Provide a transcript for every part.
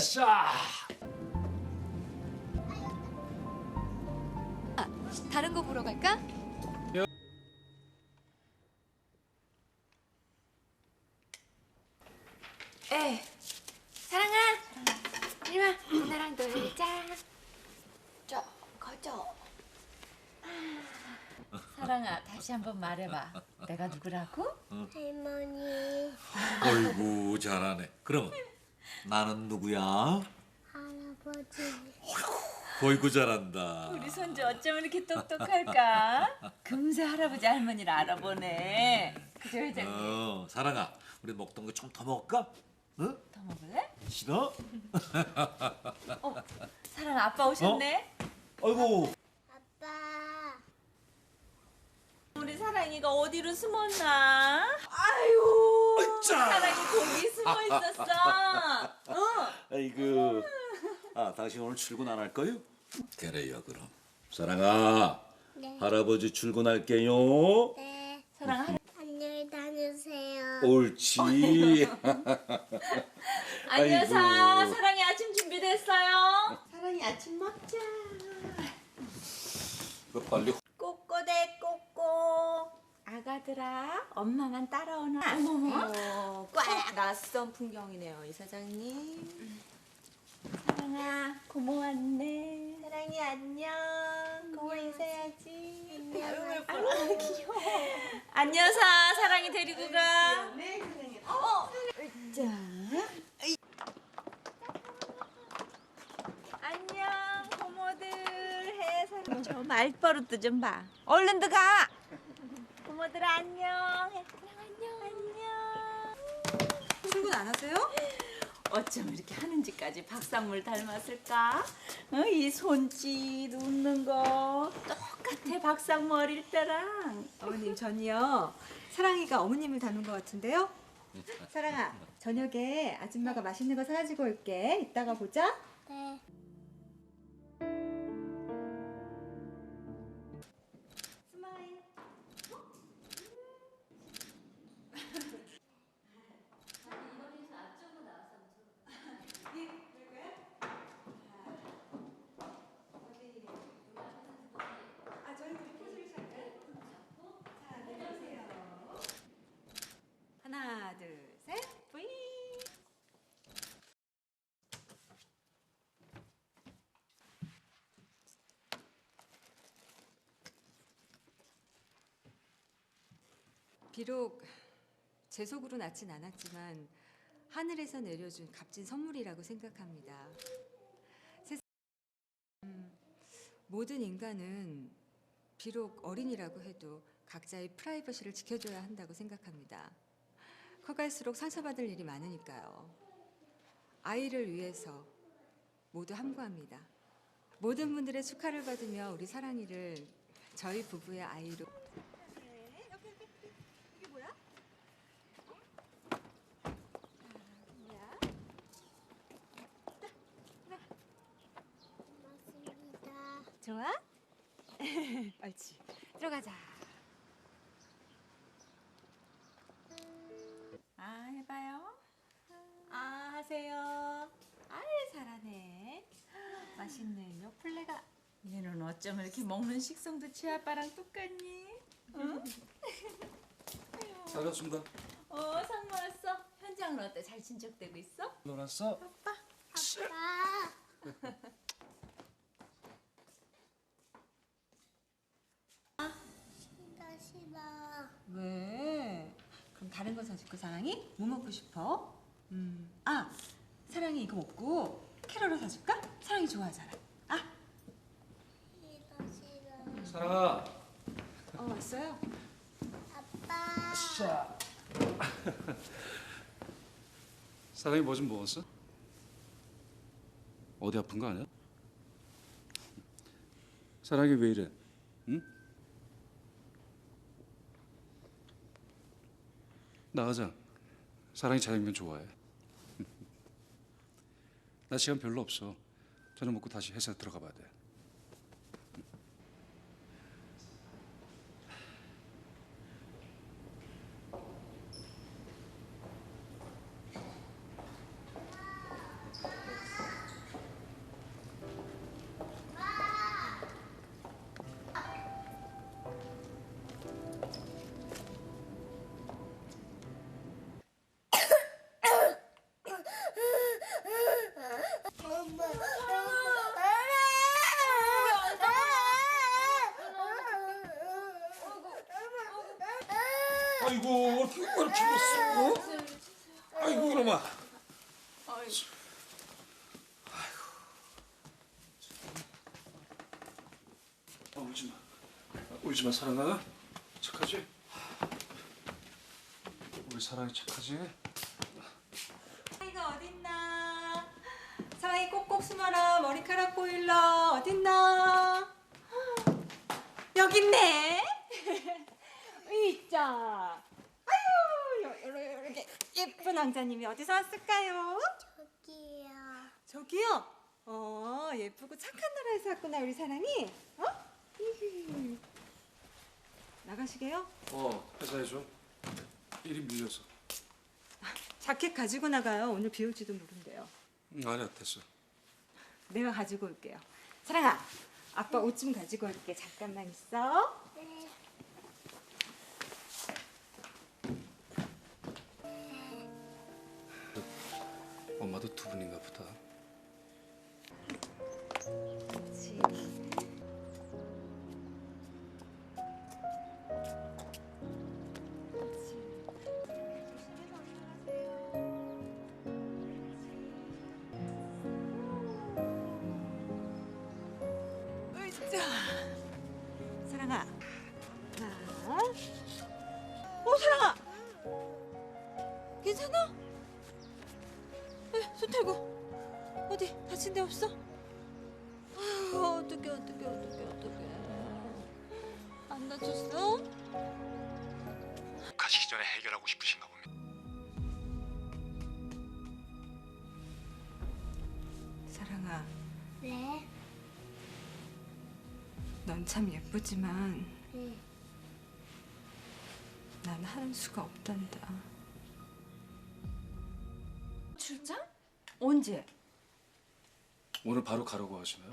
아싸. 아, 다른 거 보러 갈까? 에, 사랑아, 이리 와, 나랑 놀자. 저, 거저. 사랑아 다시 한번 말해봐. 내가 누구라고? 할머니, 어이구 잘하네. 그럼 나는 누구야? 할아버지, 어이구 잘한다. 우리 손주 어쩜 이렇게 똑똑할까? 금세 할아버지 할머니를 알아보네. 그죠 회장님? 어 사랑아, 우리 먹던 거 좀 더 먹을까? 응? 더 먹을래? 싫어? 어, 사랑아 아빠 오셨네. 아이고 아빠, 우리 사랑이가 어디로 숨었나? 아유, 짜! 사랑이 거기 숨어 있었어. 어. 아이고. 아 당신 오늘 출근 안 할 거요? 그래요 그럼. 사랑아, 네. 할아버지 출근할게요. 네, 사랑 할 안녕히 다녀오세요. 옳지. 안녕하세요. 아이고. 사랑이 아침 준비됐어요. 사랑이 아침 먹자. 그 빨리. 아가들아, 엄마만 따라오나? 어머머, 꽉 낯선 풍경이네요, 이 사장님. 사랑아, 고모 왔네. 사랑이 안녕. 고모 인사해야지. 안녕. 아유, 귀여워. 안녕사, 사랑이 데리고 가. 네, 사랑이. 어, 자. 안녕, 고모들 해. 사랑. 저 말버릇도 좀 봐. 얼른 들어가. 고모들 안녕. 해. 안녕. 안녕. 출근 안 하세요? 어쩜 이렇게 하는지까지 박상물 닮았을까? 어, 이 손짓 웃는 거 똑같아 박상무 어릴 때랑 어머님 전이요 사랑이가 어머님을 닮은 것 같은데요? 사랑아 저녁에 아줌마가 맛있는 거 사가지고 올게 이따가 보자 네, 비록 제 속으로 낳진 않았지만 하늘에서 내려준 값진 선물이라고 생각합니다. 음, 모든 인간은 비록 어린이라고 해도 각자의 프라이버시를 지켜줘야 한다고 생각합니다. 커갈수록 상처받을 일이 많으니까요. 아이를 위해서 모두 함구합니다. 모든 분들의 축하를 받으며 우리 사랑이를 저희 부부의 아이로 고맙습니다. 좋아? 옳지. 들어가자. 아 해봐요. 아 하세요. 아이 잘하네. 맛있는 요 플레가. 얘는 어쩜 이렇게 먹는 식성도 지 아빠랑 똑같니? 반갑습니다. 어 상무 왔어? 현장은 어때? 잘 진척되고 있어? 놀았어? 아빠, 싫어, 싫어. 왜? 그럼 다른 거 사줄까 사랑이? 뭐 먹고 싶어? 음. 아 사랑이 이거 먹고 캐러를 사줄까? 사랑이 좋아하잖아. 아. 싫어, 싫어. 사랑아. 어 왔어요? 아빠, 자. 사랑이 뭐 좀 먹었어? 어디 아픈 거 아니야? 사랑이 왜 이래? 응? 나가자. 사랑이 자장면 좋아해. 나 시간 별로 없어. 저녁 먹고 다시 회사 들어가 봐야 돼. 어떻게 이렇게 됐어? 어? 아이고 이놈아. 아, 울지 마. 아, 울지 마, 사랑아. 착하지? 우리 사랑이 착하지? 사랑이가 어딨나? 사랑이 꼭꼭 숨어라 머리카락 보일러 어딨나? 여기 있네. 있자. 아유, 요렇게 예쁜 왕자님이 어디서 왔을까요? 저기요. 저기요. 어, 예쁘고 착한 나라에서 왔구나 우리 사랑이. 어? 나가시게요? 어, 회사에 좀 일이 밀려서. 자켓 가지고 나가요. 오늘 비 올지도 모른대요. 응, 아니야, 됐어. 내가 가지고 올게요. 사랑아, 아빠 옷 좀 가지고 올게. 잠깐만 있어. 네. 엄마도 두 분인가 보다. 안 다쳤어? 가시기 전에 해결하고 싶으신가 봅니다. 사랑아 네. 넌참 예쁘지만 네. 난 하는 수가 없단다 출장? 언제? 오늘 바로 가라고 하시나요?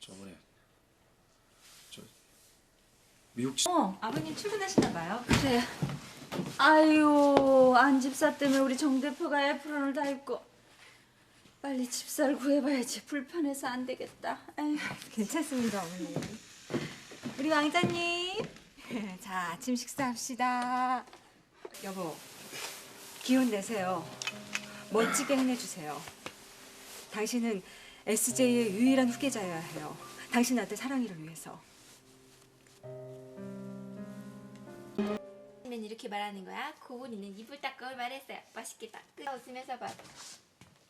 저번에 저 미국 지- 어. 아버님 출근하시나 봐요 그래. 아유, 안 집사 때문에 우리 정 대표가 에프론을 다 입고 빨리 집사를 구해봐야지. 불편해서 안 되겠다. 아유. 괜찮습니다 어머니 우리 왕자님 자 아침 식사합시다 여보 기운 내세요 멋지게 해내주세요 당신은 SJ의 유일한 후계자여야 해요 당신 아들 사랑이를 위해서 면 이렇게 말하는 거야? 고은이는 이불 닦을 말했어요. 맛있게 닦을. 웃으면서 봐.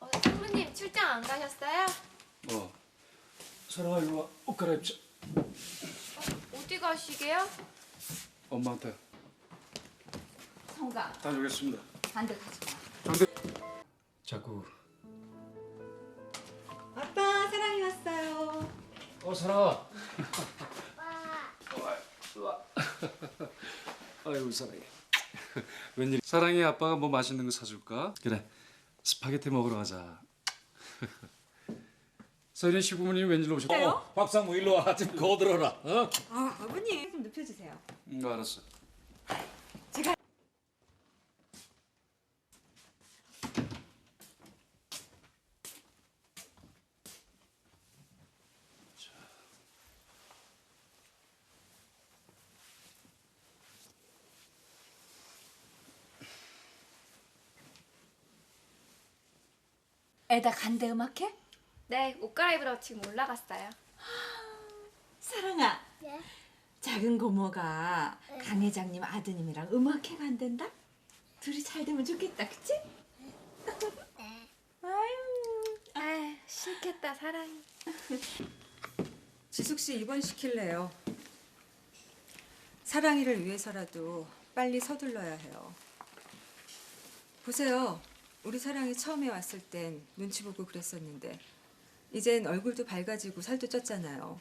어, 상무님 출장 안 가셨어요? 어 사랑아 이리 와 옷 갈아입자. 어디 가시게요? 엄마한테 성가. 다녀오겠습니다. 반대 가지 마. 정대 자꾸 아빠 사랑이 왔어요 어 사랑아. 와. 아이고 사랑이. 웬일? 사랑이 아빠가 뭐 맛있는 거 사줄까? 그래. 스파게티 먹으러 가자. 서인이 시부모님이 웬일로 오셨어? 어, 박상무 일로 와. 좀 거들어라. 어? 아 아버님 좀 눕혀주세요 응, 알았어. 애다 간대 음악해? 네, 옷 갈아입으러 지금 올라갔어요. 사랑아, 네. 작은 고모가 강 회장님 아드님이랑 음악회 간댄다? 둘이 잘 되면 좋겠다, 그치? 네. 아유, 아유, 싫겠다, 사랑이. 지숙 씨 입원시킬래요. 사랑이를 위해서라도 빨리 서둘러야 해요. 보세요. 우리 사랑이 처음에 왔을 땐 눈치 보고 그랬었는데 이젠 얼굴도 밝아지고 살도 쪘잖아요.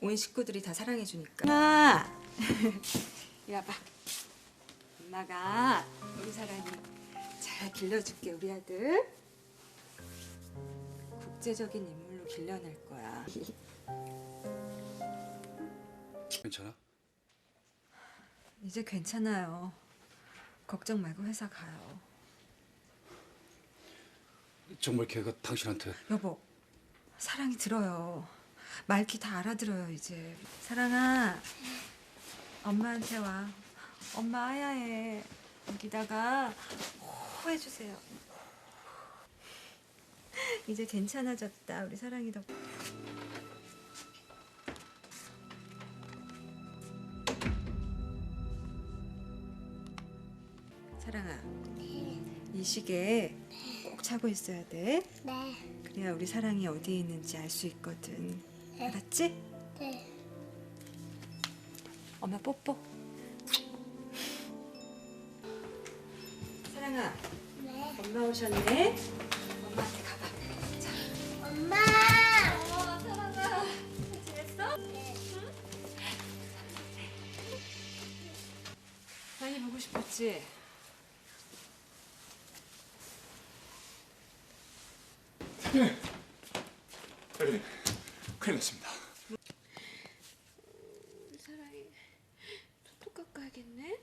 온 식구들이 다 사랑해 주니까. 엄마. 이리 와봐. 엄마가 우리 사랑이 잘 길러줄게 우리 아들. 국제적인 인물로 길러낼 거야. 괜찮아? 이제 괜찮아요. 걱정 말고 회사 가요. 정말 걔가 당신한테 여보, 사랑이 들어요. 말귀 다 알아들어요 이제. 사랑아, 엄마한테 와. 엄마 하야해. 여기다가 호 해주세요. 이제 괜찮아졌다. 우리 사랑이 덕. 사랑아, 이 시계 꼭 차고 있어야 돼. 네. 그래야 우리 사랑이 어디에 있는지 알 수 있거든. 알았지? 네. 엄마 뽀뽀. 사랑아, 네. 엄마 오셨네. 엄마한테 가봐. 자, 엄마. 어, 사랑아. 잘 지냈어? 많이 보고 싶었지? 큰일, 큰일 났습니다. 사랑이 손톱 깎아야겠네.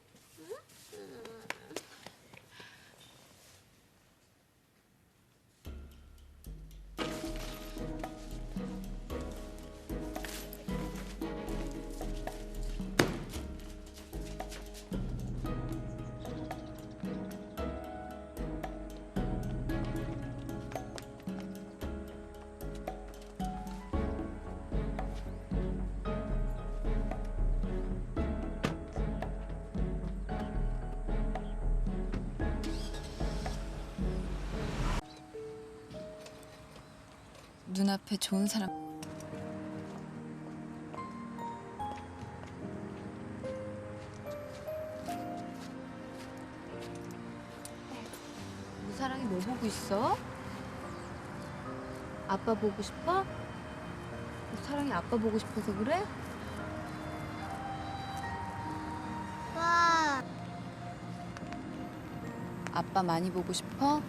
눈앞에 좋은 사람. 무사랑이 뭐 보고 있어? 아빠 보고 싶어? 사랑이 아빠 보고 싶어서 그래? 와. 아빠 많이 보고 싶어?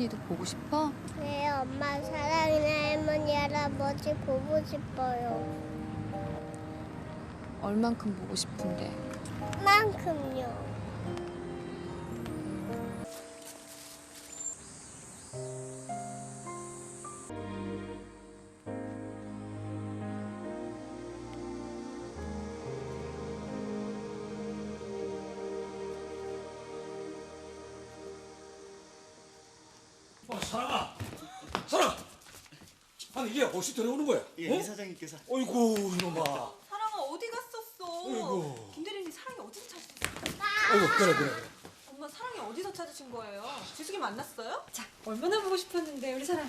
네. 할머니도 보고 싶어? 네, 엄마 사랑이나 할머니 할아버지 보고 싶어요. 얼만큼 보고 싶은데? 만큼요. 어, 사랑아, 사랑. 아니 이게 어디서 들어오는 거야? 예, 어? 이사장님께서 어이구 이놈아. 사랑아 어디 갔었어? 어이구. 김대리님 사랑이 어디서 찾으셨어? 어이구 그래 그래 그래. 엄마 사랑이 어디서 찾으신 거예요? 지숙이 만났어요? 자, 얼마나 보고 싶었는데 우리 사랑.